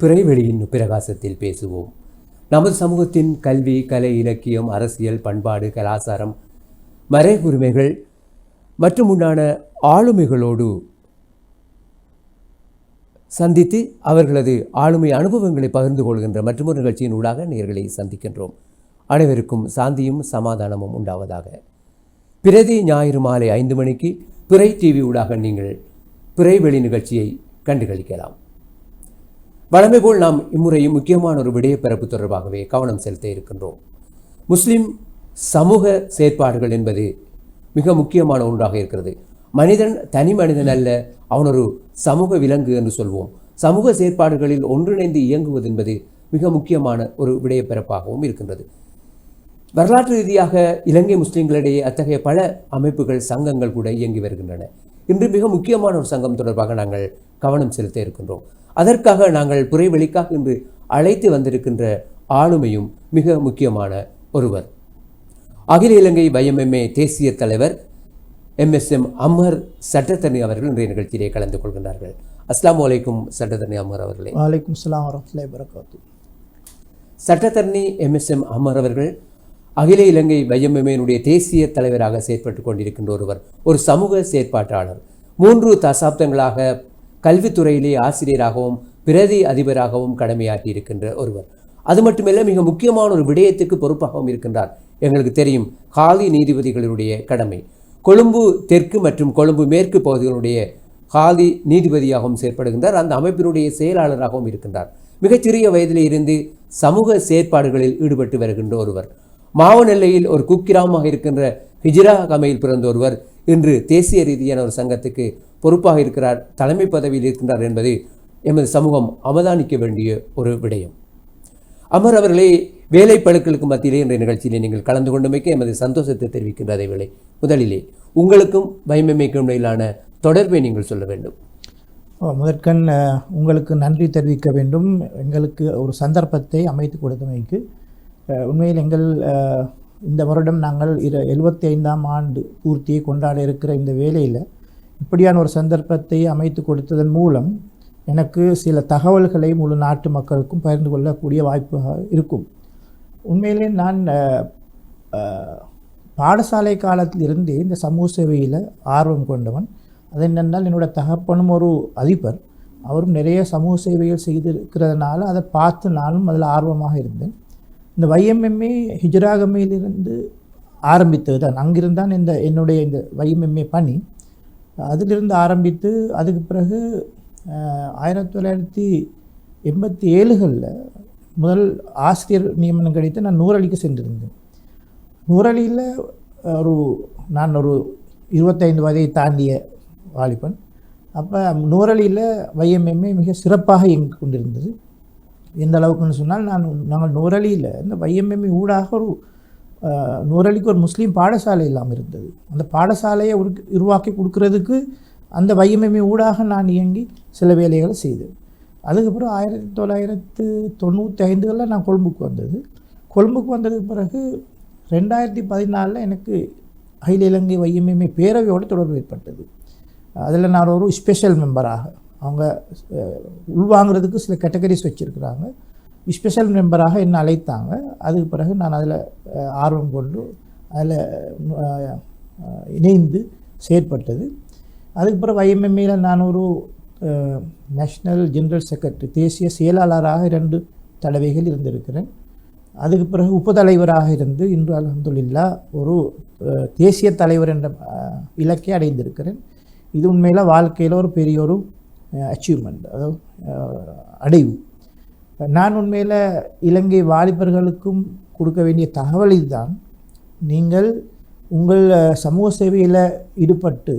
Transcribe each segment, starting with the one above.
பிறைவெளியின் பிரகாசத்தில் பேசுவோம். நமது சமூகத்தின் கல்வி கலை இலக்கியம் அரசியல் பண்பாடு கலாச்சாரம் மறைகுரிமைகள் மற்றும் உண்டான ஆளுமைகளோடு சந்தித்து அவர்களது ஆளுமை அனுபவங்களை பகிர்ந்து கொள்கின்ற மற்றொரு நிகழ்ச்சியின் ஊடாக நேர்களை சந்திக்கின்றோம். அனைவருக்கும் சாந்தியும் சமாதானமும் உண்டாவதாக. பிரதி ஞாயிறு மாலை ஐந்து மணிக்கு பிறை டிவி ஊடாக நீங்கள் பிறைவெளி நிகழ்ச்சியை கண்டுகளிக்கலாம். வழமை போல் நாம் இம்முறையும் முக்கியமான ஒரு விடயப்பிறப்பு தொடர்பாகவே கவனம் செலுத்த இருக்கின்றோம். முஸ்லிம் சமூக செயற்பாடுகள் என்பது மிக முக்கியமான ஒன்றாக இருக்கிறது. மனிதன் தனி மனிதன் அல்ல அவன் ஒரு சமூக விலங்கு என்று சொல்வோம். சமூக செயற்பாடுகளில் ஒன்றிணைந்து இயங்குவது என்பது மிக முக்கியமான ஒரு விடயப்பிறப்பாகவும் இருக்கின்றது. வரலாற்று ரீதியாக இலங்கை முஸ்லிம்களிடையே அத்தகைய பல அமைப்புகள் சங்கங்கள் கூட இயங்கி வருகின்றன. இன்று மிக முக்கியமான ஒரு சங்கம் தொடர்பாக நாங்கள் கவனம் செலுத்த இருக்கின்றோம். அதற்காக நாங்கள் புறைவெளிக்காக இன்று அழைத்து வந்திருக்கின்ற ஆளுமையும் மிக முக்கியமான ஒருவர். அகில இலங்கை வைஎம்எம்ஏ தேசிய தலைவர் எம்எஸ்எம் அம்மர் சட்டத்தரணி அவர்கள் இன்றைய நிகழ்ச்சியிலே கலந்து கொள்கின்றார்கள். அஸ்ஸலாமு அலைக்கும் சட்டத்தரணி அம்மர் அவர்களே. வலைக்கும் சலாம் வரமத்துல்லாஹி வரகாத்து சட்டத்தரணி எம்எஸ்எம் அமர் அவர்கள் அகில இலங்கை வையம்எம்ஏனுடைய தேசிய தலைவராக செயற்பட்டு கொண்டிருக்கின்ற ஒருவர் ஒரு சமூக செயற்பாட்டாளர். மூன்று தசாப்தங்களாக கல்வித்துறையிலே ஆசிரியராகவும் பிரதி அதிபராகவும் கடமையாற்றி இருக்கின்ற ஒருவர். அது மட்டுமல்ல மிக முக்கியமான ஒரு விடயத்துக்கு பொறுப்பாகவும் இருக்கின்றார். எங்களுக்கு தெரியும் காலி நீதிபதிகளுடைய கடமை. கொழும்பு தெற்கு மற்றும் கொழும்பு மேற்கு பகுதிகளுடைய ஹாலி நீதிபதியாகவும் செயற்படுகின்றார். அந்த அமைப்பினுடைய செயலாளராகவும் இருக்கின்றார். மிகச்சிறிய வயதில் இருந்து சமூக செயற்பாடுகளில் ஈடுபட்டு வருகின்ற ஒருவர். மாவநெல்லையில் ஒரு குக்கிராமமாக இருக்கின்ற ஹிஜ்ரா கமையில் பிறந்த ஒருவர். இன்று தேசிய ரீதியான ஒரு சங்கத்துக்கு பொறுப்பாக இருக்கிறார் தலைமை பதவியில் இருக்கின்றார் என்பது எமது சமூகம் அவதானிக்க வேண்டிய ஒரு விடயம். அமர் அவர்களே வேலை பழுக்களுக்கு மத்தியிலே இன்றைய நிகழ்ச்சியிலே நீங்கள் கலந்து கொண்டமைக்கு எமது சந்தோஷத்தை தெரிவிக்கின்ற அதே வேலை முதலிலே உங்களுக்கும் பயமமைக்கும் இடையிலான தொடர்பை நீங்கள் சொல்ல வேண்டும். முதற்கண் உங்களுக்கு நன்றி தெரிவிக்க வேண்டும். எங்களுக்கு ஒரு சந்தர்ப்பத்தை அமைத்து கொடுத்தமைக்கு. உண்மையில் எங்கள் இந்த வருடம் நாங்கள் இரு எழுபத்தி ஐந்தாம் ஆண்டு பூர்த்தியை கொண்டாட இருக்கிற இந்த வேலையில் இப்படியான ஒரு சந்தர்ப்பத்தை அமைத்து கொடுத்ததன் மூலம் எனக்கு சில தகவல்களை முழு நாட்டு மக்களுக்கும் பகிர்ந்து கொள்ளக்கூடிய வாய்ப்பு இருக்கும். உண்மையிலே நான் பாடசாலை காலத்தில் பாடசாலை காலத்திலிருந்தே இந்த சமூக சேவையில் ஆர்வம் கொண்டவன். அது என்னென்றால் என்னோட தகப்பனும் ஒரு அதிபர். அவரும் நிறைய சமூக சேவைகள் செய்திருக்கிறதுனால அதை பார்த்து நானும் அதில் ஆர்வமாக இருந்தேன். இந்த வைஎம்எம்ஏ ஹிஜராகமையிலிருந்து ஆரம்பித்தது தான் அங்கிருந்தான் இந்த என்னுடைய இந்த வைஎம்எம்ஏ பணி. அதிலிருந்து ஆரம்பித்து அதுக்கு பிறகு ஆயிரத்தி தொள்ளாயிரத்தி எண்பத்தி ஏழுகளில் முதல் ஆசிரியர் நியமனம் கிடைத்து நான் நூறலிக்கு சென்றிருந்தேன். நூறலியில் ஒரு நான் ஒரு இருபத்தைந்து வயதை தாண்டிய வாலிபன். அப்போ நூறலியில் வைஎம்எம்ஏ மிக சிறப்பாக இயங்கிக் கொண்டிருந்தது. எந்த அளவுக்குன்னு சொன்னால் நான் நாங்கள் நூறலியில் இந்த வைஎம்எம்ஏ ஊடாக ஒரு நூறலிக்கு ஒரு முஸ்லீம் பாடசாலை இல்லாமல் இருந்தது. அந்த பாடசாலையை உரு உருவாக்கி கொடுக்கறதுக்கு அந்த வைஎம்எம்ஏ ஊடாக நான் இயங்கி சில வேலைகளை செய்தேன். அதுக்கப்புறம் ஆயிரத்தி தொள்ளாயிரத்து தொண்ணூற்றி ஐந்துகளில் நான் கொழும்புக்கு வந்தது. கொழும்புக்கு வந்ததுக்கு பிறகு ரெண்டாயிரத்தி பதினாலில் எனக்கு அகில இலங்கை வைஎம்எம்ஏ பேரவையோடு தொடர்பு ஏற்பட்டது. அதில் நான் ஒரு ஸ்பெஷல் மெம்பராக அவங்க உள்வாங்கிறதுக்கு சில கேட்டகரிஸ் வச்சுருக்குறாங்க. ஸ்பெஷல் மெம்பராக என்னை அழைத்தாங்க. அதுக்கு பிறகு நான் அதில் ஆர்வம் கொண்டு அதில் இணைந்து செயற்பட்டது. அதுக்கு பிறகு ஐஎம்எம்ஏயில் நான் ஒரு நேஷ்னல் ஜெனரல் செக்ரட்டரி தேசிய செயலாளராக இரண்டு தடவைகள் இருந்திருக்கிறேன். அதுக்கு பிறகு உபதலைவராக இருந்து இன்று அலமதுல்லா ஒரு தேசிய தலைவர் என்ற இலக்கை அடைந்திருக்கிறேன். இது உண்மையில் வாழ்க்கையில் ஒரு பெரிய ஒரு அச்சீவ்மெண்ட் அதாவது அடைவு. நான் உண்மையில் இலங்கை வாலிபர்களுக்கும் கொடுக்க வேண்டிய தகவல் இதுதான். நீங்கள் உங்கள் சமூக சேவையில் ஈடுபட்டு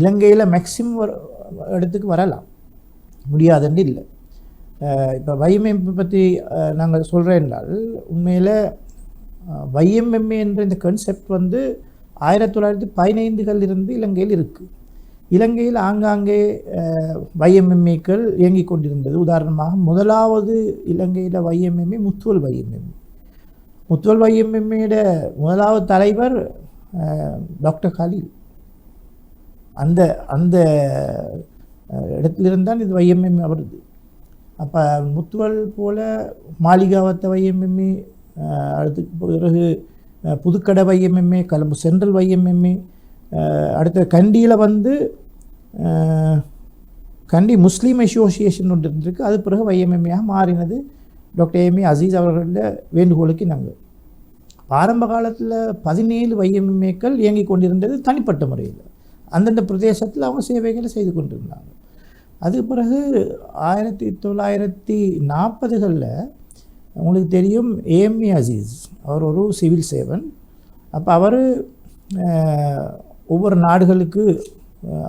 இலங்கையில் மேக்சிமம் இடத்துக்கு வரலாம். முடியாதுன்னு இல்லை. இப்போ வைஎம்எம் பற்றி நாங்கள் சொல்கிறேன் என்றால் உண்மையில் வைஎம்எம்ஏ என்ற இந்த கன்செப்ட் வந்து ஆயிரத்தி தொள்ளாயிரத்தி பதினைந்துகளிலிருந்து இலங்கையில் இருக்குது இலங்கையில் ஆங்காங்கே வைஎம்எம்ஏக்கள் இயங்கிக் கொண்டிருந்தது. உதாரணமாக முதலாவது இலங்கையில் வைஎம்எம்ஏ முத்துவல் வைஎம்எம்ஏ முத்துவல் வைஎம்எம்ஏட முதலாவது தலைவர் டாக்டர் காலில். அந்த அந்த இடத்திலிருந்தான் இது வைஎம்எம்ஏ வருது. அப்போ முத்துவல் போல மாளிகாவத்த வைஎம்எம்ஏ அடுத்து பிறகு Puthukkadai YMMA Colombo central YMMA அடுத்த கண்டியில் வந்து கண்டி முஸ்லீம் அசோசியேஷன் ஒன்று இருந்திருக்கு. அது பிறகு வைஎம்எம்ஏயாக மாறினது. டாக்டர் ஏமி அசீஸ் அவர்களுடைய வேண்டுகோளுக்கு நாங்கள் ஆரம்ப காலத்தில் பதினேழு வைஎம்எம்ஏக்கள் இயங்கி கொண்டிருந்தது தனிப்பட்ட முறையில். அந்தந்த பிரதேசத்தில் அவங்க சேவைகளை செய்து கொண்டிருந்தாங்க. அது பிறகு ஆயிரத்தி தொள்ளாயிரத்தி நாற்பதுகளில் உங்களுக்கு தெரியும் ஏஎம்இ அசீஸ் அவர் ஒரு சிவில் சேவன். அப்போ அவர் ஒவ்வொரு நாடுகளுக்கு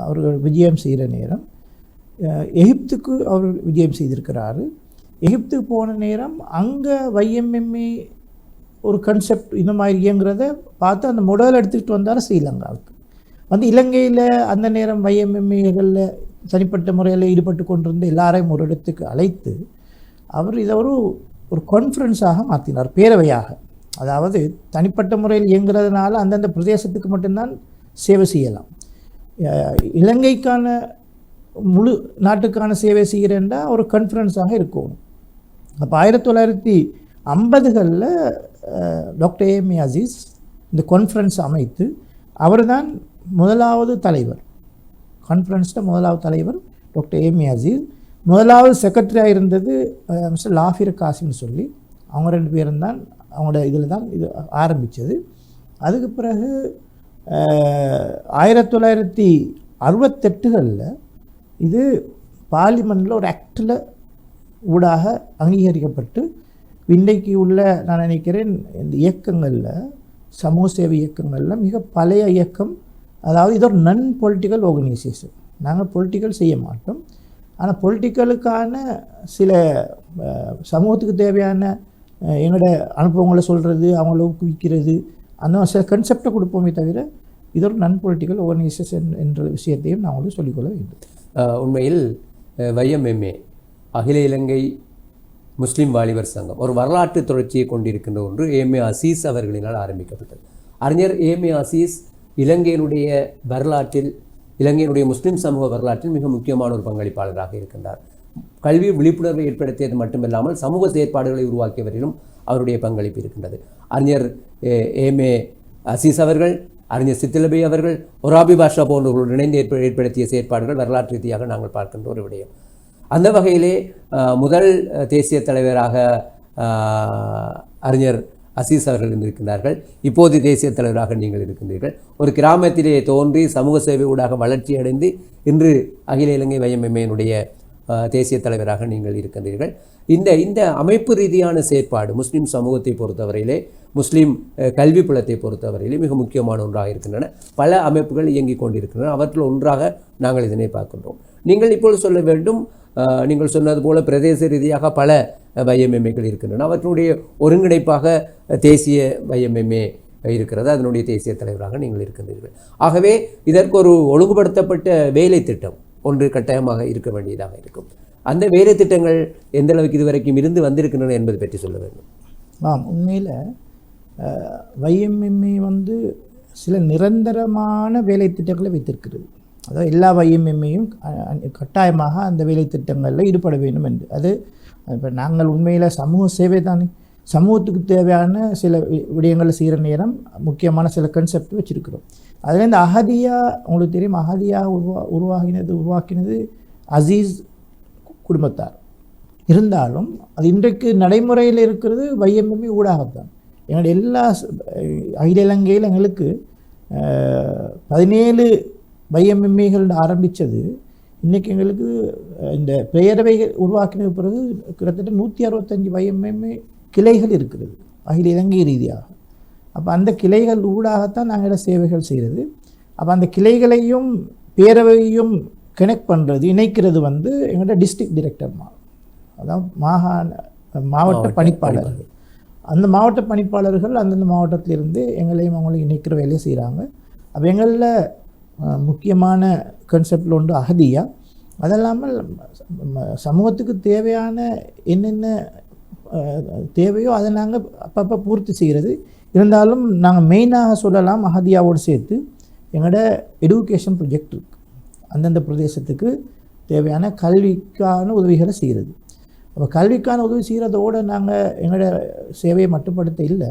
அவர்கள் விஜயம் செய்கிற நேரம். எகிப்துக்கு அவர் விஜயம் செய்திருக்கிறாரு எகிப்துக்கு போன நேரம் அங்கே வைஎம்எம்ஏ ஒரு கன்செப்ட் இந்த மாதிரி இயங்குறத பார்த்து அந்த முடல் எடுத்துக்கிட்டு வந்தார் ஸ்ரீலங்காவுக்கு. வந்து இலங்கையில் அந்த நேரம் வைஎம்எம்ஏகளில் தனிப்பட்ட முறையில் ஈடுபட்டு கொண்டிருந்த எல்லாரையும் ஒரு இடத்துக்கு அழைத்து அவர் இதை ஒரு ஒரு கான்ஃபரன்ஸாக மாற்றினார் பேரவையாக. அதாவது தனிப்பட்ட முறையில் இயங்குறதுனால அந்தந்த பிரதேசத்துக்கு மட்டும்தான் சேவை செய்யலாம். இலங்கைக்கான முழு நாட்டுக்கான சேவை செய்கிறேன்டா ஒரு கான்ஃபரன்ஸாக இருக்கும் அப்போ ஆயிரத்தி தொள்ளாயிரத்தி ஐம்பதுகளில் டாக்டர் ஏஎம்ஏ அசீஸ் இந்த கான்ஃபரன்ஸ் அமைத்து அவர் தான் முதலாவது தலைவர். கான்ஃபரன்ஸில் முதலாவது தலைவர் டாக்டர் ஏஎம்ஏ அசீஸ். முதலாவது செக்ரட்டரியாக இருந்தது மிஸ்டர் லாஃபிர் காசின்னு சொல்லி. அவங்க ரெண்டு பேரும் தான் அவங்களோட இதில் தான் இது ஆரம்பித்தது அதுக்கு பிறகு ஆயிரத்தி தொள்ளாயிரத்தி அறுபத்தெட்டுகளில் இது பார்லிமெண்ட்டில் ஒரு ஆக்டில் ஊடாக அங்கீகரிக்கப்பட்டு இன்றைக்கு உள்ள நான் நினைக்கிறேன் இந்த இயக்கங்களில் சமூக சேவை இயக்கங்களில் மிக பழைய இயக்கம். அதாவது இது ஒரு நன் பொலிட்டிக்கல் ஆர்கனைசேஷன் நாங்கள் பொலிட்டிக்கல் செய்ய மாட்டோம். ஆனால் பொலிட்டிக்கலுக்கான சில சமூகத்துக்கு தேவையான எங்களோட அனுபவங்களை சொல்கிறது அவங்கள ஊக்குவிக்கிறது அந்த சில கன்செப்டை கொடுப்போமே தவிர இது ஒரு நன் பொலிட்டிக்கல் ஆர்கனைசேஷன் என்ற விஷயத்தையும் நான் உங்களுக்கு சொல்லிக்கொள்ள வேண்டும். உண்மையில் வைஎம்எம்ஏ அகில இலங்கை முஸ்லீம் வாலிபர் சங்கம் ஒரு வரலாற்று தொடர்ச்சியை கொண்டிருக்கின்ற ஒன்று ஏமே அசீஸ் அவர்களினால் ஆரம்பிக்கப்பட்டது. அறிஞர் ஏமே அசீஸ் இலங்கையினுடைய வரலாற்றில் இலங்கையினுடைய முஸ்லீம் சமூக வரலாற்றில் மிக முக்கியமான ஒரு பங்களிப்பாளராக இருக்கின்றார். கல்வி விழிப்புணர்வை ஏற்படுத்தியது மட்டுமில்லாமல் சமூக செயற்பாடுகளை உருவாக்கியவரிலும் அவருடைய பங்களிப்பு இருக்கின்றது. அறிஞர் ஏமே அசீஸ் அவர்கள் அறிஞர் சித்திலபை அவர்கள் ஒராபி பாஷா போன்றவர்களுடன் இணைந்து ஏற்ப ஏற்படுத்திய செயற்பாடுகள் வரலாற்று ரீதியாக நாங்கள் பார்க்கின்ற ஒரு விடயம். அந்த வகையிலே முதல் தேசிய தலைவராக அறிஞர் அசீஸ் அவர்கள் இருந்திருக்கின்றார்கள். இப்போது தேசிய தலைவராக நீங்கள் இருக்கின்றீர்கள். ஒரு கிராமத்திலே தோன்றி சமூக சேவை ஊடாக வளர்ச்சி அடைந்து இன்று அகில இலங்கை வையம்எம்ஏனுடைய தேசிய தலைவராக நீங்கள் இருக்கின்றீர்கள். இந்த இந்த அமைப்பு ரீதியான செயற்பாடு முஸ்லீம் சமூகத்தை பொறுத்தவரையிலே முஸ்லீம் கல்வி புலத்தை பொறுத்தவரையிலே மிக முக்கியமான ஒன்றாக இருக்கின்றன. பல அமைப்புகள் இயங்கிக் கொண்டிருக்கின்றன. அவற்றில் ஒன்றாக நாங்கள் இதனை பார்க்கின்றோம். நீங்கள் இப்பொழுது சொல்ல வேண்டும் நீங்கள் சொன்னது போல பிரதேச ரீதியாக பல வைஎம்எம்ஏக்கள் இருக்கின்றன. அவற்றுடைய ஒருங்கிணைப்பாக தேசிய வைஎம்எம்ஏ இருக்கிறது. அதனுடைய தேசிய தலைவராக நீங்கள் இருக்கின்றீர்கள். ஆகவே இதற்கு ஒரு ஒழுங்குபடுத்தப்பட்ட வேலை திட்டம் ஒன்று கட்டாயமாக இருக்க வேண்டியதாக இருக்கும். அந்த வேலை திட்டங்கள் எந்த அளவுக்கு இதுவரைக்கும் இருந்து வந்திருக்கின்றன என்பது பற்றி சொல்ல வேண்டும். ஆம் உண்மையில் வைஎம்எம்ஏ வந்து சில நிரந்தரமான வேலை திட்டங்களை வைத்திருக்கிறது. அதாவது எல்லா வைஎம்எம்ஏயும் கட்டாயமாக அந்த வேலை திட்டங்களில் ஈடுபட வேண்டும் என்று. அது இப்போ நாங்கள் உண்மையில் சமூக சேவை தானே. சமூகத்துக்கு தேவையான சில வி- விடயங்களை செய்கிற நேரம் முக்கியமான சில கன்செப்ட் வச்சுருக்கிறோம். அதில் இந்த அகதியா உங்களுக்கு தெரியும் அகதியாக உருவா உருவாகினது உருவாக்கினது அசீஸ் குடும்பத்தார். இருந்தாலும் அது இன்றைக்கு நடைமுறையில் இருக்கிறது வைஎம்எம்இ ஊடாகத்தான். எங்களுடைய எல்லா அகில இலங்கையில் எங்களுக்கு பதினேழு வைஎம்எம்ஏகள் ஆரம்பித்தது. இன்றைக்கி எங்களுக்கு இந்த பெயரவை உருவாக்கின பிறகு கிட்டத்தட்ட நூற்றி அறுபத்தஞ்சு வைஎம்எம்ஏ கிளைகள் இருக்கிறது அகில இலங்கை ரீதியாக. அப்போ அந்த கிளைகள் ஊடாகத்தான் நாங்கள் சேவைகள் செய்கிறது அப்போ அந்த கிளைகளையும் பேரவையும் கனெக்ட் பண்ணுறது இணைக்கிறது வந்து எங்களோட டிஸ்ட்ரிக்ட் டிரெக்டர்மா அதாவது மாகாண மாவட்ட பணிப்பாளர்கள் அந்த மாவட்ட பணிப்பாளர்கள் அந்தந்த மாவட்டத்திலிருந்து எங்களையும் அவங்களையும் இணைக்கிற வேலையை செய்கிறாங்க அப்போ எங்களில் முக்கியமான கன்செப்டில் ஒன்று அகதியா. அதல்லாமல் ம- சமூகத்துக்கு தேவையான என்னென்ன தேவையோ அதை நாங்கள் அப்பப்போ பூர்த்தி செய்கிறது இருந்தாலும் நாங்கள் மெயினாக சொல்லலாம் அகதியாவோடு சேர்த்து எங்களோட எடுகேஷன் ப்ரொஜெக்ட் இருக்குது அந்தந்த பிரதேசத்துக்கு தேவையான கல்விக்கான உதவிகளை செய்கிறது அப்போ கல்விக்கான உதவி செய்கிறதோடு நாங்கள் எங்களோட சேவையை மட்டுப்படுத்த இல்லை.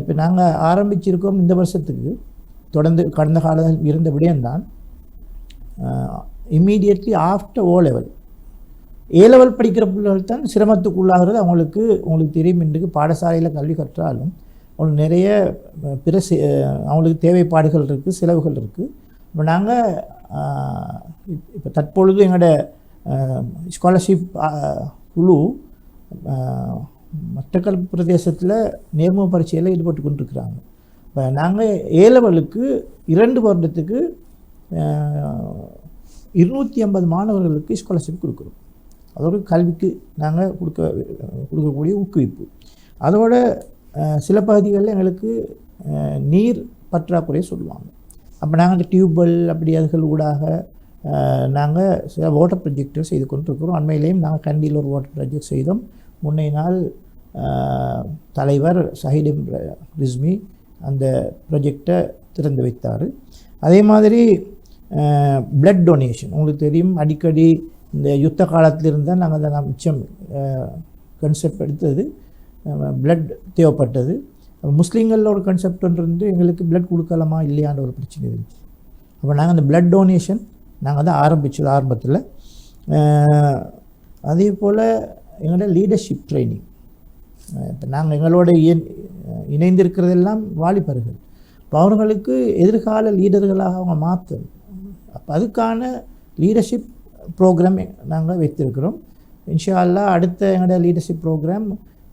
இப்போ நாங்கள் ஆரம்பிச்சிருக்கோம் இந்த வருஷத்துக்கு. தொடர்ந்து கடந்த காலத்தில் இருந்த விடயம்தான். Immediately after O level A level படிக்கிற பிள்ளைகள் தான் சிரமத்துக்குள்ளாகிறது. அவங்களுக்கு உங்களுக்கு தெரியும் இன்றைக்கு பாடசாலையில் கல்வி கற்றாலும் அவங்களுக்கு நிறைய பிற அவங்களுக்கு தேவைப்பாடுகள் இருக்குது செலவுகள் இருக்குது இப்போ நாங்கள் இப்போ தற்பொழுது எங்களோட ஸ்காலர்ஷிப் குழு மட்டக்களப்பு பிரதேசத்தில் நேர்முக பரீட்சையில் ஈடுபட்டு கொண்டிருக்கிறாங்க. இப்போ நாங்கள் ஏ லெவலுக்கு இரண்டு வருடத்துக்கு இருநூற்றி ஐம்பது மாணவர்களுக்கு ஸ்காலர்ஷிப் கொடுக்குறோம். அதோட கல்விக்கு நாங்கள் கொடுக்க கொடுக்கக்கூடிய ஊக்குவிப்பு. அதோட சில பகுதிகளில் எங்களுக்கு நீர் பற்றாக்குறையை சொல்லுவாங்க. அப்போ நாங்கள் அந்த டியூப்வெல் அப்படி அதுகள் ஊடாக நாங்கள் சில வாட்டர் ப்ரொஜெக்டை செய்து கொண்டிருக்கிறோம். அண்மையிலேயும் நாங்கள் கண்டியில் ஒரு வாட்டர் ப்ராஜெக்ட் செய்தோம். முன்னைய நாள் தலைவர் சஹிடிம் ரிஸ்மி அந்த ப்ரொஜெக்டை திறந்து வைத்தார். அதே மாதிரி பிளட் டொனேஷன் உங்களுக்கு தெரியும் அடிக்கடி இந்த யுத்த காலத்தில் இருந்தால் நாங்கள் அதை மிச்சம் கன்செப்ட் எடுத்தது. பிளட் தேவைப்பட்டது. முஸ்லீம்களில் ஒரு கன்செப்ட் ஒன்று இருந்து எங்களுக்கு பிளட் கொடுக்கலாமா இல்லையான்ற ஒரு பிரச்சனை இருந்துச்சு. அப்போ நாங்கள் அந்த பிளட் டொனேஷன் நாங்கள் தான் ஆரம்பித்தது ஆரம்பத்தில். அதே போல் எங்களோட லீடர்ஷிப் ட்ரைனிங் இப்போ நாங்கள் எங்களோட இயன் இணைந்திருக்கிறதெல்லாம் வாலிபர்கள். இப்போ அவர்களுக்கு எதிர்கால லீடர்களாக அவங்க மாற்றணும் அப்போ அதுக்கான லீடர்ஷிப் ப்ரோக்ராம் நாங்கள் வைத்திருக்கிறோம். இன்ஷா அல்லா அடுத்த எங்களோட லீடர்ஷிப் ப்ரோக்ராம்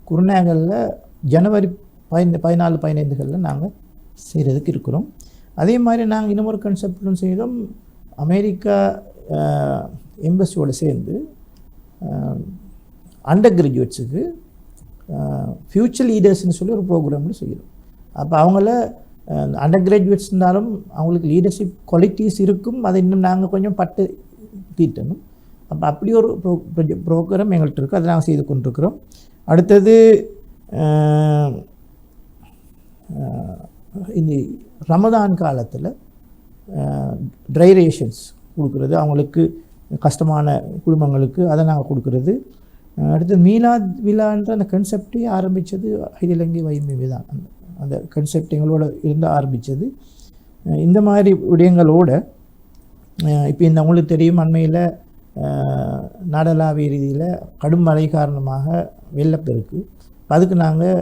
குருநாகலில் ஜனவரி பதின பதினாலு பதினைந்துகளில் நாங்கள் செய்கிறதுக்கு இருக்கிறோம். அதே மாதிரி நாங்கள் இன்னொரு கன்செப்டும் செய்தோம். அமெரிக்கா எம்பசியோடு சேர்ந்து அண்டர் கிராஜுவேட்ஸுக்கு ஃப்யூச்சர் லீடர்ஸ்னு சொல்லி ஒரு ப்ரோக்ராம்னு செய்கிறோம் அப்போ அவங்கள அண்டர் கிராஜுவேட்ஸ்னாலும் அவங்களுக்கு லீடர்ஷிப் குவாலிட்டிஸ் இருக்கும். அதை இன்னும் நாங்கள் கொஞ்சம் பட்டு தீட்டணும். அப்போ அப்படி ஒரு ப்ரோ ப்ரோக்ராம் எங்கள்கிட்ட இருக்குது அதை நாங்கள் செய்து கொண்டிருக்கிறோம். அடுத்தது இந்த ரமதான் காலத்தில் ட்ரை ரேஷன்ஸ் கொடுக்குறது. அவங்களுக்கு கஷ்டமான குடும்பங்களுக்கு அதை நாங்கள் கொடுக்குறது. அடுத்தது மீலாத் விழான்ற அந்த கன்செப்டே ஆரம்பித்தது அகிலங்கை வைமை தான் அந்த அந்த கன்செப்ட் எங்களோட இருந்து ஆரம்பித்தது இந்த மாதிரி விடயங்களோட இப்போ இந்த உங்களுக்கு தெரியும் அண்மையில் நாடலாவிய ரீதியில் கடும் மழை காரணமாக வெள்ளப்பெருக்கு அதுக்கு நாங்கள்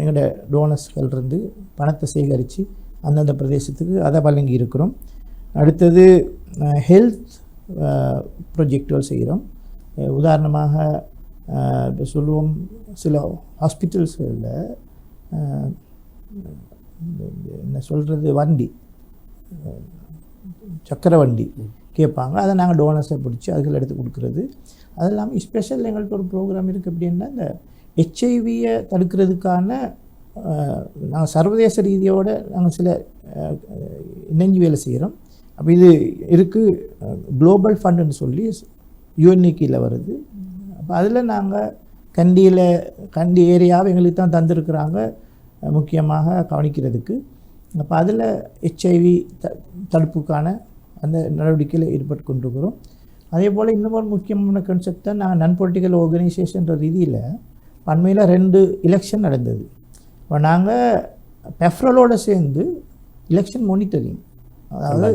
எங்களோட டோனர்ஸ்கள் இருந்து பணத்தை சேகரித்து அந்தந்த பிரதேசத்துக்கு அதை வழங்கி இருக்கிறோம். அடுத்தது ஹெல்த் ப்ரொஜெக்டுகள் செய்கிறோம். உதாரணமாக இப்போ சொல்லுவோம் சில ஹாஸ்பிட்டல்ஸ்களில் என்ன சொல்கிறது வண்டி சக்கர வண்டி கேட்பாங்க. அதை நாங்கள் டோனர்ஸை பிடிச்சி அதுகள் எடுத்து கொடுக்குறது. அது இல்லாமல் ஸ்பெஷல் எங்கள்கிட்ட ஒரு ப்ரோக்ராம் இருக்குது அப்படின்னா இந்த ஹெச்ஐவியை தடுக்கிறதுக்கான நாங்கள் சர்வதேச ரீதியோடு நாங்கள் சில இணைஞ்சு வேலை செய்கிறோம் அப்போ இது இருக்குது குளோபல் ஃபண்டுன்னு சொல்லி யூஎன்இக்கியில் வருது. அப்போ அதில் நாங்கள் கண்டியில் கண்டி ஏரியாவை எங்களுக்கு தான் தந்திருக்கிறாங்க முக்கியமாக கவனிக்கிறதுக்கு. அப்போ அதில் ஹெச்ஐவி த தடுப்புக்கான அந்த நடவடிக்கையில் ஈடுபட்டு கொண்டிருக்கிறோம். அதே போல் இன்னும் ஒரு முக்கியமான கன்செப்ட் தான் நாங்கள் நான் பொலிட்டிக்கல் ஆர்கனைசேஷன்ற ரீதியில் அண்மையில் ரெண்டு எலெக்ஷன் நடந்தது இப்போ நாங்கள் பெஃப்ரலோடு சேர்ந்து எலெக்ஷன் மானிட்டரிங் அதாவது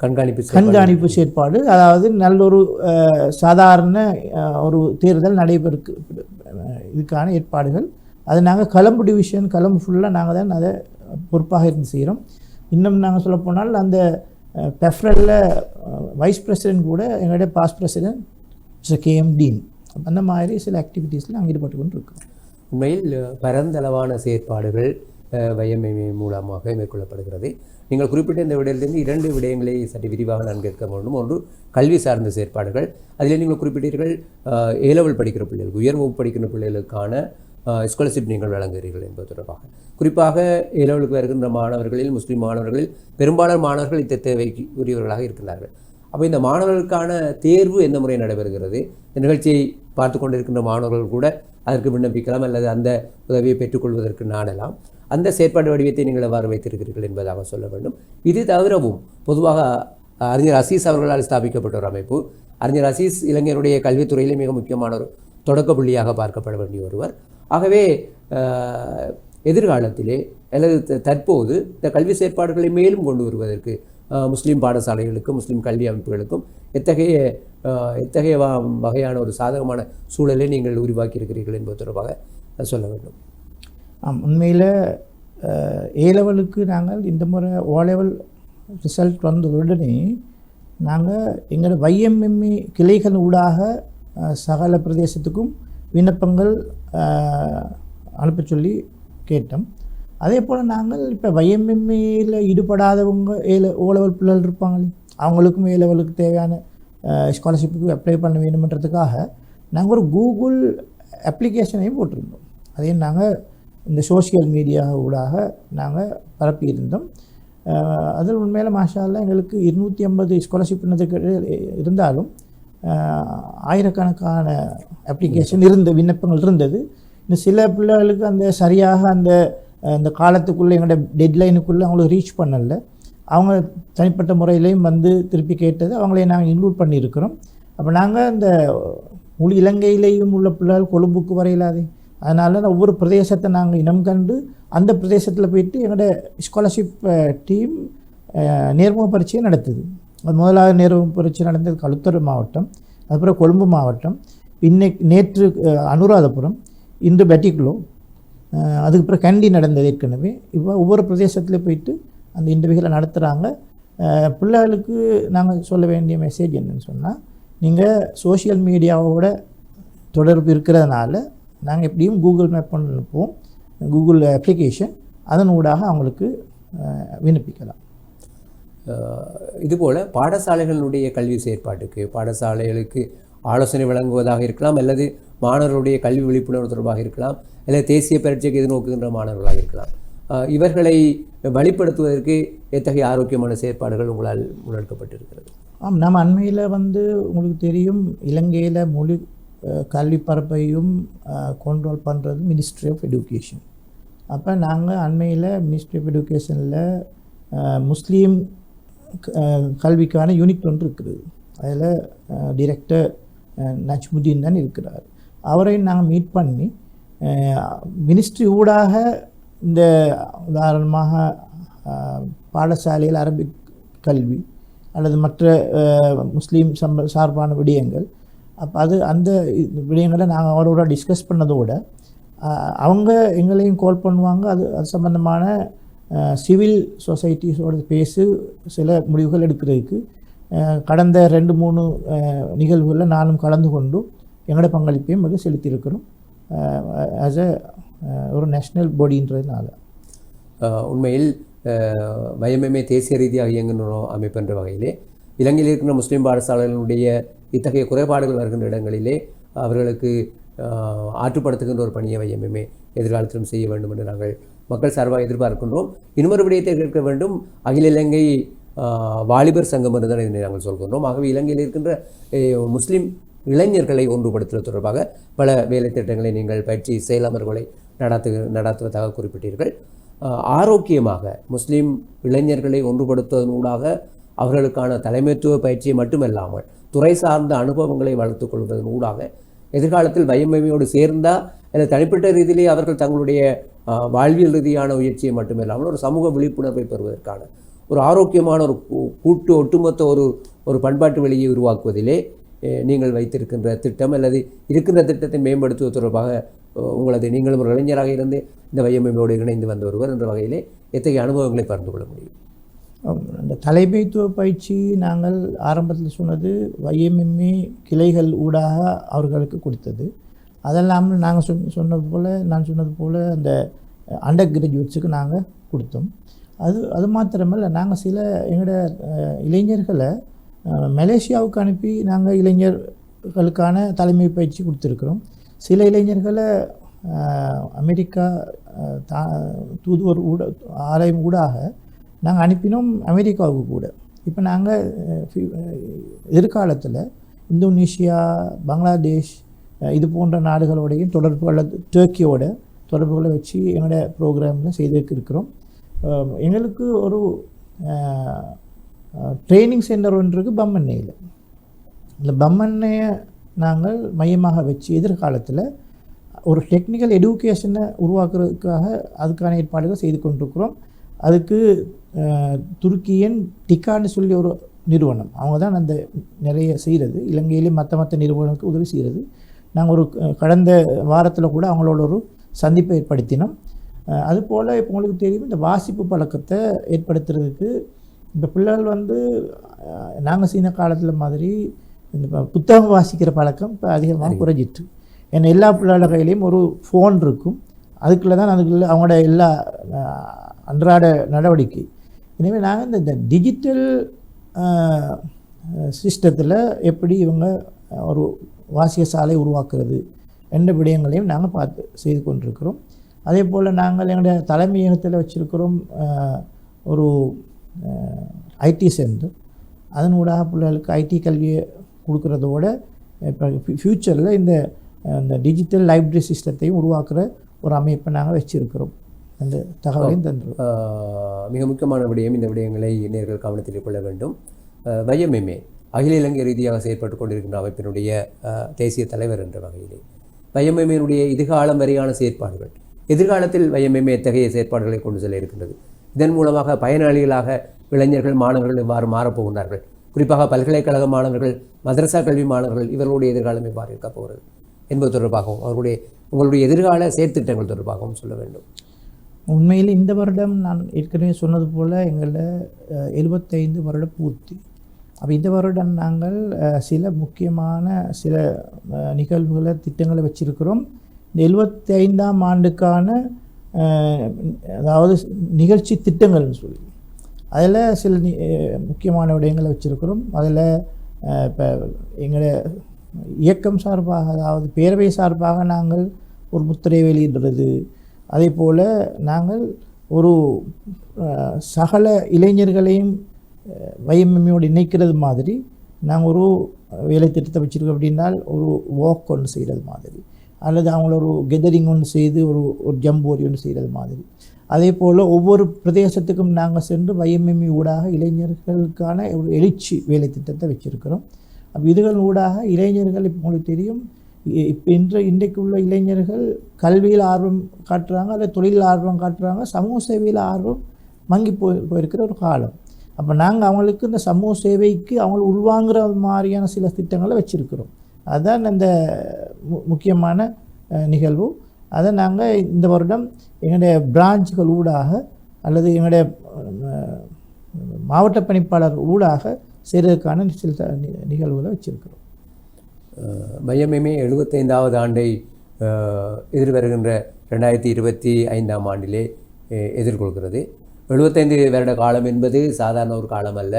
கண்காணிப்பு? கண்காணிப்பு செயற்பாடு. அதாவது நல்லொரு அஹ், சாதாரண ஒரு தேர்தல் நடைபெறுக்கு இதுக்கான ஏற்பாடுகள் அது நாங்கள் கலம்பு டிவிஷன் கலம்பு ஃபுல்லாக நாங்கள் தான் அதை பொறுப்பாக இருந்து செய்கிறோம் இன்னும் நாங்கள் சொல்லப்போனால் அந்த பெஃப்ரலில் வைஸ் பிரசிடென்ட் கூட எங்களுடைய past president mister KM Deen அந்த மாதிரி சில ஆக்டிவிட்டீஸில் நாங்கள் ஈடுபட்டு கொண்டு இருக்கோம் உண்மையில் பரந்தளவான செயற்பாடுகள் வைஎம்எம்ஏ மூலமாக மேற்கொள்ளப்படுகிறது. நீங்கள் குறிப்பிட்ட இந்த விடயத்திலிருந்து இரண்டு விடயங்களை சற்று விரிவாக நான் கேட்க வேண்டும். ஒன்று கல்வி சார்ந்த செயற்பாடுகள். அதில் நீங்கள் குறிப்பிட்டீர்கள் ஏலவல் படிக்கிற பிள்ளைகளுக்கு உயர்வு படிக்கிற பிள்ளைகளுக்கான ஸ்காலர்ஷிப் நீங்கள் வழங்குகிறீர்கள் என்பது தொடர்பாக. குறிப்பாக ஏ வருகின்ற மாணவர்களில் முஸ்லீம் மாணவர்களில் பெரும்பாலான மாணவர்கள் இந்த தேவைக்கு உரியவர்களாக இருக்கிறார்கள் அப்போ இந்த மாணவர்களுக்கான தேர்வு எந்த முறை நடைபெறுகிறது? இந்த நிகழ்ச்சியை பார்த்து கொண்டிருக்கின்ற மாணவர்கள் கூட அதற்கு விண்ணப்பிக்கலாம் அல்லது அந்த உதவியை பெற்றுக்கொள்வதற்கு நாடலாம். அந்த செயற்பாடு வடிவத்தை நீங்கள் எவ்வாறு வைத்திருக்கிறீர்கள் என்பதாக சொல்ல வேண்டும். இது தவிரவும் பொதுவாக அறிஞர் அசீஸ் அவர்களால் ஸ்தாபிக்கப்பட்ட ஒரு அமைப்பு. அறிஞர் அசீஸ் இளைஞருடைய கல்வித்துறையிலே மிக முக்கியமான ஒரு தொடக்க புள்ளியாக பார்க்கப்பட வேண்டிய ஒருவர். ஆகவே எதிர்காலத்திலே அல்லது த- தற்போது இந்த கல்வி செயற்பாடுகளை மேலும் கொண்டு வருவதற்கு முஸ்லீம் பாடசாலைகளுக்கும் முஸ்லீம் கல்வி அமைப்புகளுக்கும் எத்தகைய எத்தகைய வ- வகையான ஒரு சாதகமான சூழலை நீங்கள் உருவாக்கியிருக்கிறீர்கள் என்பது தொடர்பாக சொல்ல வேண்டும். ஆம் உண்மையில் ஏ லெவலுக்கு நாங்கள் இந்த முறை ஓ லெவல் ரிசல்ட் வந்த உடனே நாங்கள் எங்களோட வைஎம்எம்இ கிளைகள் ஊடாக சகல பிரதேசத்துக்கும் விண்ணப்பங்கள் அனுப்ப சொல்லி கேட்டோம். அதே போல் நாங்கள் இப்போ வைஎம்எம்இயில் ஈடுபடாதவங்க ஏ ஓ லெவல் பிள்ளைகள் இருப்பாங்களே அவங்களுக்கும் ஏ லெவலுக்கு தேவையான ஸ்காலர்ஷிப்புக்கு அப்ளை பண்ண வேணுமன்றதுக்காக நாங்கள் ஒரு கூகுள் அப்ளிகேஷனையும் போட்டிருந்தோம். அதையும் நாங்கள் இந்த சோஷியல் மீடியா ஊடாக நாங்கள் பரப்பியிருந்தோம் அதில் உண்மையில் மாஷால்லாம் எங்களுக்கு இருநூற்றி ஐம்பது ஸ்காலர்ஷிப் இருந்தாலும் ஆயிரக்கணக்கான அப்ளிகேஷன் இருந்த விண்ணப்பங்கள் இருந்தது. இன்னும் சில பிள்ளைகளுக்கு அந்த சரியாக அந்த அந்த காலத்துக்குள்ளே எங்களோட டெட்லைனுக்குள்ளே அவங்களுக்கு ரீச் பண்ணல. அவங்க தனிப்பட்ட முறையிலையும் வந்து திருப்பி கேட்டது அவங்களையும் நாங்கள் இன்க்ளூட் பண்ணியிருக்கிறோம். அப்போ நாங்கள் இந்த முழு இலங்கையிலேயும் உள்ள பிள்ளைகள் கொழும்புக்கு வரையிலாதே. அதனால ஒவ்வொரு பிரதேசத்தை நாங்கள் இனம் கண்டு அந்த பிரதேசத்தில் போயிட்டு எங்களோட ஸ்காலர்ஷிப் டீம் நேர்முக பரீட்சையை நடத்துது. அது முதலாவது நேரம் புரட்சி நடந்தது களுத்துறை மாவட்டம் அதுக்கப்புறம் கொழும்பு மாவட்டம் இன்னைக்கு நேற்று அனுராதபுரம் இன்று பெட்டிக்குலோ அதுக்கப்புறம் கண்டி நடந்தது ஏற்கனவே. இப்போ ஒவ்வொரு பிரதேசத்தில் போயிட்டு அந்த இன்டர்வியூகளை நடத்துகிறாங்க பிள்ளைகளுக்கு நாங்கள் சொல்ல வேண்டிய மெசேஜ் என்னன்னு சொன்னால் நீங்கள் சோஷியல் மீடியாவோட தொடர்பு இருக்கிறதுனால நாங்கள் எப்படியும் கூகுள் மேப் பண்ணி அனுப்புவோம் கூகுள் அப்ளிகேஷன் அதன் ஊடாக அவங்களுக்கு விண்ணப்பிக்கலாம். இதுபோல் பாடசாலைகளுடைய கல்வி செயற்பாட்டுக்கு பாடசாலைகளுக்கு ஆலோசனை வழங்குவதாக இருக்கலாம் அல்லது மாணவர்களுடைய கல்வி விழிப்புணர்வு தொடர்பாக இருக்கலாம் அல்லது தேசிய பரீட்சைக்கு எதிர்நோக்குகின்ற மாணவர்களாக இருக்கலாம். இவர்களை வழிப்படுத்துவதற்கு எத்தகைய ஆரோக்கியமான செயற்பாடுகள் உங்களால் முன்னெடுக்கப்பட்டிருக்கிறது? ஆம் நம்ம அண்மையில் வந்து உங்களுக்கு தெரியும் இலங்கையில் மொழி கல்வி பரப்பையும் கண்ட்ரோல் பண்ணுறது மினிஸ்ட்ரி ஆஃப் எடுகேஷன் அப்போ நாங்கள் அண்மையில் மினிஸ்ட்ரி ஆஃப் எடுகேஷனில் முஸ்லீம் கல்விக்கான யூனிட் ஒன்று இருக்குது. அதில் டிரெக்டர் நஜ்முதீன் தான் இருக்கிறார். அவரையும் நாங்கள் மீட் பண்ணி மினிஸ்ட்ரி ஊடாக இந்த உதாரணமாக பாடசாலையில் அரபிக் கல்வி அல்லது மற்ற முஸ்லீம் சம்ப சார்பான விடயங்கள். அப்போ அது அந்த விடயங்களை நாங்கள் அவரோட டிஸ்கஸ் பண்ணதோட அவங்க எங்களையும் கால் பண்ணுவாங்க. அது அது சம்மந்தமான சிவில் சொசைட்டிஸோட பேசி சில முடிவுகள் எடுக்கிறதுக்கு கடந்த ரெண்டு மூணு நிகழ்வுகளில் நானும் கலந்து கொண்டு எங்களோட பங்களிப்பையும் மிக செலுத்தியிருக்கிறோம். ஆஸ் அ ஒரு நேஷ்னல் பாடின்றதுனால உண்மையில் அஹ், வயமமே தேசிய ரீதியாக இயங்குகிற அமைப்பு என்ற வகையிலே இலங்கையில் இருக்கின்ற முஸ்லீம் பாடசாலைகளுடைய இத்தகைய குறைபாடுகள் வருகின்ற இடங்களிலே அவர்களுக்கு ஆற்றுப்படுத்துகின்ற ஒரு பணியை வையமே எதிர்காலத்திலும் செய்ய வேண்டும் என்று நாங்கள் மக்கள் சார்பாக எதிர்பார்க்கின்றோம். இன்னொரு விடயத்தை கேட்க வேண்டும். அகில இலங்கை வாலிபர் சங்கம் என்று தான் இதனை நாங்கள் சொல்கின்றோம். ஆகவே இலங்கையில் இருக்கின்ற முஸ்லீம் இளைஞர்களை ஒன்றுபடுத்துவது தொடர்பாக பல வேலை திட்டங்களை நீங்கள் பயிற்சி செயலமர்களை நடத்து நடத்துவதாக குறிப்பிட்டீர்கள். ஆரோக்கியமாக முஸ்லீம் இளைஞர்களை ஒன்றுபடுத்துவதனூடாக அவர்களுக்கான தலைமைத்துவ பயிற்சியை மட்டுமல்லாமல் துறை சார்ந்த அனுபவங்களை வளர்த்துக் கொள்வதன் ஊடாக எதிர்காலத்தில் வயமமையோடு சேர்ந்தால் இல்லை தனிப்பட்ட ரீதியிலே அவர்கள் தங்களுடைய வாழ்வியல் ரீதியான முயற்சியை மட்டுமில்லாமல் ஒரு சமூக விழிப்புணர்வை பெறுவதற்கான ஒரு ஆரோக்கியமான ஒரு கூ- கூட்டு ஒட்டுமொத்த ஒரு ஒரு பண்பாட்டு வழியை உருவாக்குவதிலே நீங்கள் வைத்திருக்கின்ற திட்டம் அல்லது இருக்கின்ற திட்டத்தை மேம்படுத்துவது தொடர்பாக உங்களது நீங்களும் ஒரு இளைஞராக இருந்து இந்த வையமையோடு இணைந்து வந்த ஒருவர் என்ற வகையிலே எத்தகைய அனுபவங்களை பகிர்ந்து கொள்ள முடியும்? அந்த தலைமைத்துவ பயிற்சி நாங்கள் ஆரம்பத்தில் சொன்னது வைஎம்எம்ஏ கிளைகள் ஊடாக அவர்களுக்கு கொடுத்தது. அதெல்லாமல் நாங்கள் சொன் சொன்னது போல் நான் சொன்னது போல் அந்த அண்டர் கிராஜுவேட்ஸுக்கு நாங்கள் கொடுத்தோம். அது அது மாத்திரமல்ல நாங்கள் சில எங்களோட இளைஞர்களை மலேசியாவுக்கு அனுப்பி நாங்கள் இளைஞர்களுக்கான தலைமை பயிற்சி கொடுத்துருக்குறோம். சில இளைஞர்களை அமெரிக்கா தா தூதுவர் ஊட ஆலயம் ஊடாக நாங்கள் அனுப்பினோம் அமெரிக்காவுக்கு கூட. இப்போ நாங்கள் எதிர்காலத்தில் இந்தோனேஷியா பங்களாதேஷ் இது போன்ற நாடுகளோடையும் தொடர்புகளை டேர்க்கியோட தொடர்புகளை வச்சு எங்களோட ப்ரோக்ராமில் செய்திருக்கு இருக்கிறோம் எங்களுக்கு ஒரு ட்ரைனிங் சென்டர் ஒன்று இருக்குது பம்மண்ணையில் இந்த பம்மண்ணையை நாங்கள் மையமாக வச்சு எதிர்காலத்தில் ஒரு டெக்னிக்கல் எடுக்கேஷனை உருவாக்குறதுக்காக அதுக்கான ஏற்பாடுகள் செய்து கொண்டிருக்கிறோம். அதுக்கு துருக்கியின் துருக்கியன் டிக்கான்னு சொல்லி ஒரு நிறுவனம். அவங்க தான் அந்த நிறைய செய்கிறது இலங்கையிலேயே மற்ற மற்ற நிறுவனங்களுக்கு உதவி செய்கிறது நாங்கள் ஒரு கடந்த வாரத்தில் கூட அவங்களோட ஒரு சந்திப்பை ஏற்படுத்தினோம். அதுபோல் இப்போ உங்களுக்கு தெரியும் இந்த வாசிப்பு பழக்கத்தை ஏற்படுத்துறதுக்கு இந்த பிள்ளைகள் வந்து நாங்கள் செய்த காலத்தில் மாதிரி இந்த புத்தகம் வாசிக்கிற பழக்கம் இப்போ அதிகமாக குறைஞ்சிட்டு. ஏன்னா எல்லா பிள்ளைகள கையிலையும் ஒரு ஃபோன் இருக்கும். அதுக்குள்ளே தான் அதுக்குள்ள அவங்களோட எல்லா அன்றாட நடவடிக்கை. எனவே நாங்கள் இந்த- டிஜிட்டல் சிஸ்டத்தில் எப்படி இவங்க ஒரு வாசிய சாலை உருவாக்குறது என்ற விடயங்களையும் நாங்கள் பார்த்து செய்து கொண்டிருக்கிறோம். அதே போல் நாங்கள் எங்களுடைய தலைமையகத்தில் வச்சுருக்கிறோம் ஒரு ஐடி சென்டர். அதனூடாக பிள்ளைகளுக்கு ஐடி கல்வியை கொடுக்குறதோட இப்போ ஃப்யூச்சரில் இந்த இந்த டிஜிட்டல் லைப்ரரி சிஸ்டத்தையும் உருவாக்குற ஒரு அமைப்பை நாங்கள் வச்சுருக்கிறோம். அந்த தகவலையும் தந்துடும் ஆஹ் மிக முக்கியமான விடயம் இந்த விடயங்களை நேர்கள் கவனத்தில் கொள்ள வேண்டும். ஆஹ் வையமெம்ஏ அகில இலங்கை ரீதியாக செயற்பட்டு கொண்டிருக்கின்ற அமைப்பினுடைய தேசிய தலைவர் என்ற வகையிலே. வையமெம்ஏனுடைய இதுகாலம் வரையான செயற்பாடுகள். எதிர்காலத்தில் வையமெம்ஏ எத்தகைய செயற்பாடுகளை கொண்டு செல்ல இருக்கின்றது? இதன் மூலமாக பயனாளிகளாக இளைஞர்கள் மாணவர்கள் இவ்வாறு மாறப்போகின்றார்கள்? குறிப்பாக பல்கலைக்கழக மாணவர்கள் மதரசா கல்வி மாணவர்கள் இவர்களுடைய எதிர்காலம் எவ்வாறு இருக்கப் போகிறது? என்பது தொடர்பாகவும் அவர்களுடைய உங்களுடைய எதிர்கால செயற்திட்டங்கள் தொடர்பாகவும் சொல்ல வேண்டும். உண்மையில் இந்த வருடம் நான் ஏற்கனவே சொன்னது போல் எங்களை எழுபத்தைந்து வருட பூர்த்தி. அப்போ இந்த வருடம் நாங்கள் சில முக்கியமான சில நிகழ்வுகளை திட்டங்களை வச்சிருக்கிறோம். இந்த எழுபத்தி ஐந்தாம் ஆண்டுக்கான அதாவது நிகழ்ச்சி திட்டங்கள்னு சொல்லி. அதில் சில நி- முக்கியமான விடயங்களை வச்சுருக்கிறோம். அதில் இப்போ எங்களை இயக்கம் சார்பாக அதாவது பேரவை சார்பாக நாங்கள் ஒரு முத்திரை வெளியிடுறது. அதே போல் நாங்கள் ஒரு சகல இளைஞர்களையும் வைஎம்எம்மியோடு இணைக்கிறது மாதிரி நாங்கள் ஒரு வேலை திட்டத்தை வச்சுருக்கோம் அப்படின்னால் ஒரு வாக் ஒன்று செய்கிறது மாதிரி அல்லது அவங்கள ஒரு கெதரிங் ஒன்று செய்து ஒரு ஒரு ஜம்போரி ஒன்று செய்கிறது மாதிரி. அதே போல் ஒவ்வொரு பிரதேசத்துக்கும் நாங்கள் சென்று வைஎம்எம்இ ஊடாக இளைஞர்களுக்கான ஒரு எழுச்சி வேலை திட்டத்தை வச்சுருக்கிறோம். அப்போ இதுகள் ஊடாக இளைஞர்கள் இப்போ உங்களுக்கு தெரியும் இப்போ இன்று இன்றைக்கு உள்ள இளைஞர்கள் கல்வியில் ஆர்வம் காட்டுறாங்க அல்லது தொழிலில் ஆர்வம் காட்டுறாங்க சமூக சேவையில் ஆர்வம் மங்கி போய் போயிருக்கிற ஒரு காலம். அப்போ நாங்கள் அவங்களுக்கு இந்த சமூக சேவைக்கு அவங்கள உள்வாங்குற மாதிரியான சில திட்டங்களை வச்சுருக்கிறோம். அதுதான் இந்த மு- முக்கியமான நிகழ்வு. அதை நாங்கள் இந்த வருடம் எங்களுடைய பிரான்ச்சுகள் ஊடாக அல்லது எங்களுடைய மாவட்ட பணிப்பாளர் ஊடாக செய்கிறதுக்கான சில நிகழ்வுகளை வச்சுருக்கிறோம். மையமே எழுபத்தைந்தாவது ஆண்டை எதிர்வருகின்ற ரெண்டாயிரத்தி இருபத்தி ஐந்தாம் ஆண்டிலே எதிர்கொள்கிறது. எழுபத்தைந்து வருட காலம் என்பது சாதாரண ஒரு காலம் அல்ல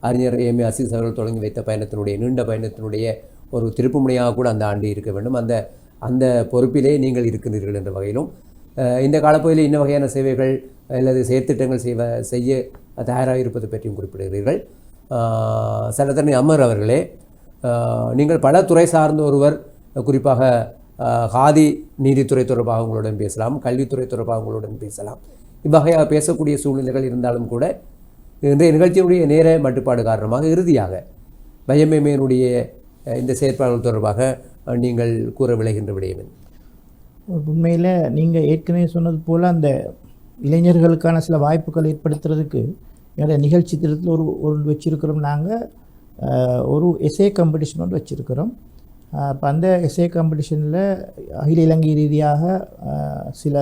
அறிஞர் ஏமி அசீஸ் அவர்கள் தொடங்கி வைத்த பயணத்தினுடைய நீண்ட பயணத்தினுடைய ஒரு திருப்புமுனையாக கூட அந்த ஆண்டு இருக்க வேண்டும். அந்த அந்த பொறுப்பிலே நீங்கள் இருக்கின்றீர்கள் என்ற வகையிலும் இந்த காலப்பகுதியில் இன்ன வகையான சேவைகள் அல்லது செயற்திட்டங்கள் செய்வ செய்ய தயாராக இருப்பது பற்றியும் குறிப்பிடுகிறீர்கள். அஹ், சட்டத்தரணி அமர் அவர்களே நீங்கள் பல துறை சார்ந்த ஒருவர் குறிப்பாக காதி நீதித்துறை தொடர்பாக உங்களுடன் பேசலாம் கல்வித்துறை தொடர்பாக உங்களுடன் பேசலாம். இவ்வகையாக பேசக்கூடிய சூழ்நிலைகள் இருந்தாலும் கூட இன்றைய நிகழ்ச்சியினுடைய நேர மட்டுப்பாடு காரணமாக இறுதியாக பயமேமையினுடைய இந்த செயற்பாடுகள் தொடர்பாக நீங்கள் கூற விளைகின்ற விடயம் உண்மையில் நீங்கள் ஏற்கனவே சொன்னது போல் அந்த இளைஞர்களுக்கான சில வாய்ப்புகள் ஏற்படுத்துறதுக்கு என்னுடைய நிகழ்ச்சி திட்டத்தில் ஒரு ஒரு வச்சுருக்கிறோம் நாங்கள் ஒரு எஸ்ஏ காம்படிஷன் ஒன்று வச்சுருக்கிறோம். அப்போ அந்த எஸ்ஏ காம்படிஷனில் அகில இலங்கை ரீதியாக சில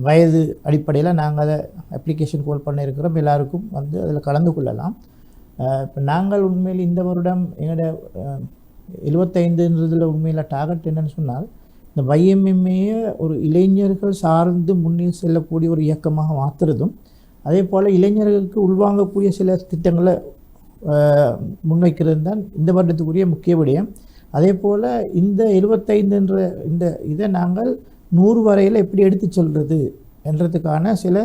வயது அடிப்படையில் நாங்கள் அதை அப்ளிகேஷன் கோல் பண்ணியிருக்கிறோம். எல்லாருக்கும் வந்து அதில் கலந்து கொள்ளலாம். இப்போ நாங்கள் உண்மையில் இந்த வருடம் எங்களோட அஹ், எழுபத்தைந்துன்றதில் உண்மையில் டார்கெட் என்னன்னு சொன்னால் இந்த வைஎம்எம்ஏயை ஒரு இளைஞர்கள் சார்ந்து முன்னே செல்லக்கூடிய ஒரு இயக்கமாக மாற்றுறதும் அதே போல் இளைஞர்களுக்கு உள்வாங்கக்கூடிய சில திட்டங்களை முன்வைக்கிறது தான் இந்த வருடத்துக்குரிய முக்கிய விடயம். அதே போல் இந்த எழுபத்தைந்துன்ற இந்த இதை நாங்கள் நூறு வரையில் எப்படி எடுத்து சொல்கிறது என்றதுக்கான சில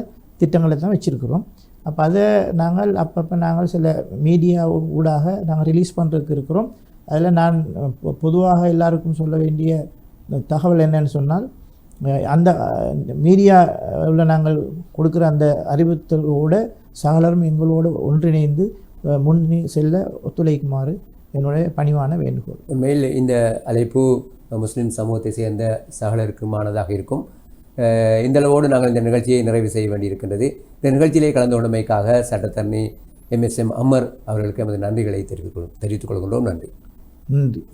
திட்டங்களை தான் வச்சுருக்கிறோம். அப்போ அதை நாங்கள் அப்பப்போ நாங்கள் சில மீடியா ஊடாக நாங்கள் ரிலீஸ் பண்ணுறதுக்கு இருக்கிறோம். அதில் நான் பொதுவாக எல்லாருக்கும் சொல்ல வேண்டிய தகவல் என்னன்னு சொன்னால் அந்த மீடியாவில் நாங்கள் கொடுக்குற அந்த அறிவித்தலோட சகலரும் எங்களோடு ஒன்றிணைந்து முன்னே செல்ல ஒத்துழைக்குமாறு என்னுடைய பணிவான வேண்டுகோள். உண்மையில் இந்த அழைப்பு முஸ்லிம் சமூகத்தை சேர்ந்த சகலருக்குமானதாக இருக்கும். அஹ் இந்த அளவோடு நாங்கள் இந்த நிகழ்ச்சியை நிறைவு செய்ய வேண்டியிருக்கின்றது. இந்த நிகழ்ச்சியிலே கலந்து கொண்டமைக்காக சட்டத்தரணி எம்எஸ்எம் அமர் அவர்களுக்கு எமது நன்றிகளை தெரிவித்துக் தெரிவித்துக் கொள்கின்றோம். நன்றி. நன்றி.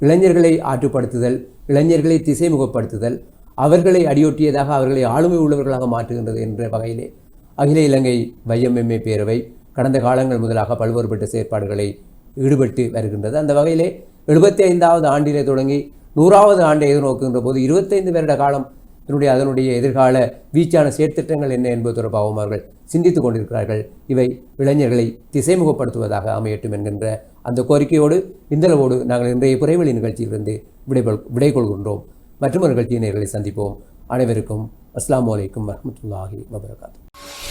இளைஞர்களை ஆற்றுப்படுத்துதல் இளைஞர்களை திசைமுகப்படுத்துதல் அவர்களை அடியொட்டியதாக அவர்களை ஆளுமை உள்ளவர்களாக மாற்றுகின்றது என்ற வகையிலே அகில இலங்கை வைஎம்எம்ஏ பேரவை கடந்த காலங்கள் முதலாக பல்வேறுபட்ட செயற்பாடுகளை ஈடுபட்டு வருகின்றது. அந்த வகையிலே எழுபத்தி ஐந்தாவது ஆண்டிலே தொடங்கி நூறாவது ஆண்டை எதிர்நோக்குகின்ற போது இருபத்தைந்து வருட காலம் இதனுடைய அதனுடைய எதிர்கால வீச்சான செயற்திட்டங்கள் என்ன என்பது தொடர்பாகவும் அவர்கள் சிந்தித்துக் கொண்டிருக்கிறார்கள். இவை இளைஞர்களை திசைமுகப்படுத்துவதாக அமையட்டும் என்கின்ற அந்த கோரிக்கையோடு இந்தளவோடு நாங்கள் இன்றைய குறைவழி நிகழ்ச்சியிலிருந்து விடைபெல் விடை கொள்கின்றோம் மற்றும் நிகழ்ச்சியினர்களை சந்திப்போம். அனைவருக்கும் அஸ்லாம் அலைக்கும் வரமத்துல்லாஹி வபரகாத்து